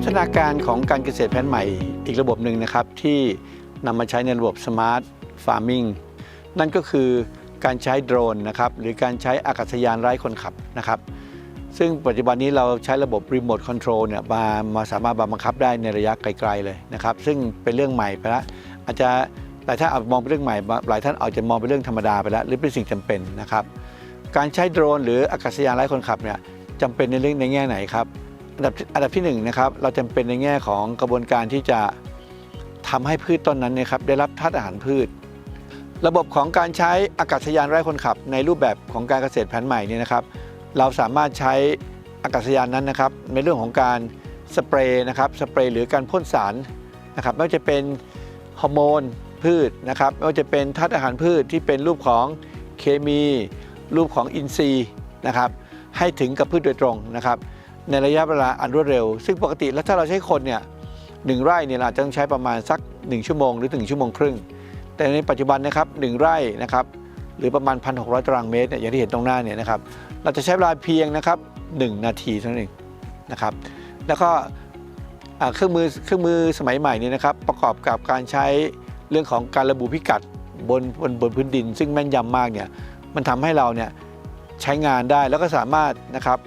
วิวัฒนาการของการเกษตรแผนใหม่อีกระบบหนึ่งนะครับ ที่นำมาใช้ในระบบ Smart Farming นั่นก็คือการใช้โดรนนะครับหรือการใช้อากาศยานไร้คนขับนะครับ ซึ่งปัจจุบันนี้เราใช้ระบบ Remote Control เนี่ยมามาสามารถบังคับได้ในระยะไกลๆเลยนะครับ ซึ่งเป็นเรื่องใหม่ไปแล้วอาจจะหลายท่านอาจมองเป็นเรื่องใหม่ หลายท่านอาจจะมองเป็นเรื่องธรรมดาไปแล้วหรือเป็นสิ่งจำเป็นนะครับ การใช้โดรน หรืออากาศยานไร้คนขับเนี่ยจำเป็นในเรื่องในแง่ไหนครับ อันดับอันดับที่หนึ่งนะครับเราจำเป็นในแง่ของกระบวนการที่จะทำให้พืชต้นนั้นนยครับได้รับธาตุอาหารพืช ระบบของการใช้อากาศยานไร้คนขับ ในรูปแบบของการเกษตรแผนใหม่นี่นะครับ เราสามารถใช้อากาศยานนั้นนะครับในเรื่องของการสเปรย์นะครับสเปรย์หรือการพ่นสารนะครับไม่ว่าจะเป็นฮอร์โมนพืชนะครับไม่ว่าจะเป็นธาตุอาหารพืชที่เป็นรูปของเคมี รูปของอินทรีย์นะครับให้ถึงกับพืชโดยตรงนะครับ ในระยะเวลาอันรวดเร็ว ซึ่งปกติแล้วถ้าเราใช้คนเนี่ยหนึ่งไร่เนี่ยเราอาจจะต้องใช้ประมาณสัก 1 ชั่วโมงหรือถึงชั่วโมงครึ่ง แต่ในปัจจุบันนะครับหนึ่งไร่นะครับหรือประมาณ 1,600 ตารางเมตรเนี่ยอย่างที่เห็นตรงหน้าเนี่ยนะครับเราจะใช้เวลาเพียงนะครับ1นาทีเท่านั้นเองนะครับแล้วก็เครื่องมือเครื่องมือสมัยใหม่เนี่ยนะครับประกอบกับการใช้เรื่องของการระบุพิกัดบนบนบนพื้นดิน ซึ่งแม่นยำมากเนี่ยมันทำให้เราเนี่ยใช้งานได้แล้วก็สามารถนะครับ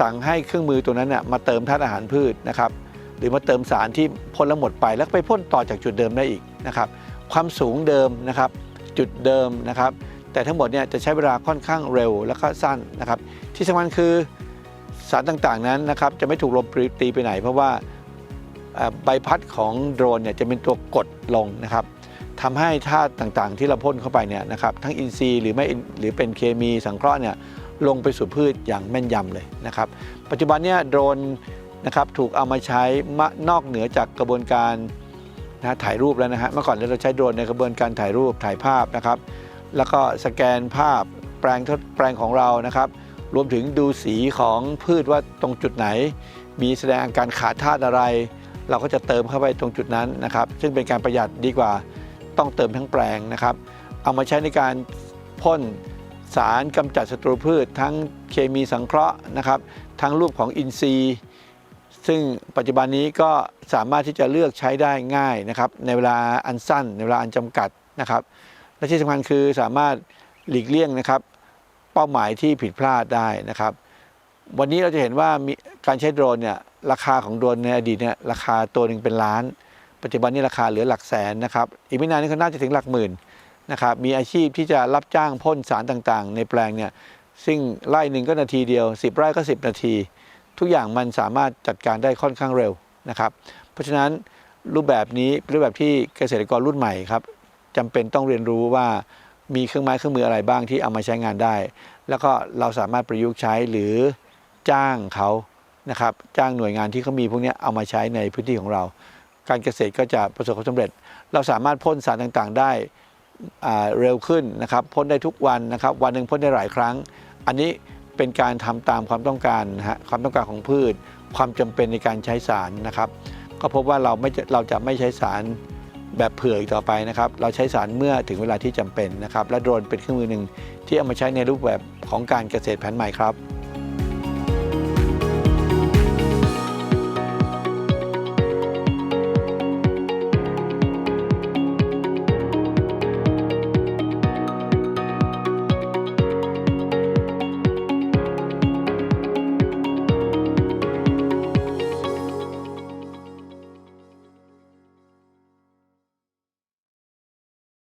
สั่งให้เครื่องมือตัวนั้นน่ะมาเติมธาตุอาหารพืชนะครับหรือมาเติมสารที่พ่นแล้วหมดไป แล้วไปพ่นต่อจากจุดเดิมได้อีกนะครับความสูงเดิมนะครับจุดเดิมนะครับ แต่ทั้งหมดเนี่ยจะใช้เวลาค่อนข้างเร็วและก็สั้นนะครับ ที่สำคัญคือสารต่างๆนั้นนะครับจะไม่ถูกลมตีไปไหน เพราะว่าใบพัดของโดรนเนี่ยจะเป็นตัวกดลงนะครับทำให้ธาตุต่างๆ ที่เราพ่นเข้าไปเนี่ยนะครับทั้งอินทรีย์หรือไม่หรือเป็นเคมีสังเคราะห์เนี่ย ลงไปสู่พืชอย่างแม่นยำเลยนะครับ ปัจจุบันเนี่ยโดรนนะครับถูกเอามาใช้มนอกเหนือจากกระบวนการนะถ่ายรูปแล้วนะฮะเมื่อก่อนเราใช้โดรนในกระบวนการถ่ายรูปถ่ายภาพนะครับ แล้วก็สแกนภาพแปลงทดแปลงของเรานะครับ รวมถึงดูสีของพืชว่าตรงจุดไหน มีแสดงอาการขาดธาตุอะไร เราก็จะเติมเข้าไปตรงจุดนั้นนะครับ ซึ่งเป็นการประหยัดดีกว่าต้องเติมทั้งแปลงนะครับ เอามาใช้ในการพ่น สารกำจัดศัตรูพืช ทั้งเคมีสังเคราะห์นะครับทั้งรูปของอินทรีย์ ซึ่งปัจจุบันนี้ก็สามารถที่จะเลือกใช้ได้ง่ายนะครับในเวลาอันสั้น ในเวลาอันจำกัดนะครับ และที่สำคัญคือสามารถหลีกเลี่ยงนะครับ เป้าหมายที่ผิดพลาดได้นะครับ วันนี้เราจะเห็นว่ามีการใช้โดรนเนี่ยราคาของโดรนในอดีตเนี่ยราคาตัวหนึ่งเป็นล้าน ปัจจุบันนี้ราคาเหลือหลักแสนนะครับอีกไม่นานนี้ก็น่าจะถึงหลักหมื่น นะครับมีอาชีพที่จะรับจ้างพ่นสารต่างๆ ในแปลงเนี่ยซึ่งไร่หนึ่งก็นาทีเดียว 10 ไร่ก็ 10 นาที ทุกอย่างมันสามารถจัดการได้ค่อนข้างเร็วนะครับ เพราะฉะนั้นรูปแบบนี้เป็นรูปแบบที่เกษตรกรรุ่นใหม่ครับจำเป็นต้องเรียนรู้ว่ามีเครื่องไม้เครื่องมืออะไรบ้างที่เอามาใช้งานได้ แล้วก็เราสามารถประยุกต์ใช้หรือจ้างเขานะครับจ้างหน่วยงานที่เขามีพวกนี้เอามาใช้ในพื้นที่ของเรา การเกษตรก็จะประสบความสำเร็จ เราสามารถพ่นสารต่างๆ ได้ เร็วขึ้นนะครับพ่นได้ทุกวันนะครับ วันหนึ่งพ่นได้หลายครั้ง อันนี้เป็นการทำตามความต้องการนะฮะความต้องการของพืช ความจำเป็นในการใช้สารนะครับ ก็พบว่าเราไม่เราจะไม่ใช้สารแบบเผื่ออีกต่อไปนะครับ เราใช้สารเมื่อถึงเวลาที่จำเป็นนะครับ และโดรนเป็นเครื่องมือหนึ่งที่เอามาใช้ในรูปแบบของการเกษตรแผนใหม่ครับ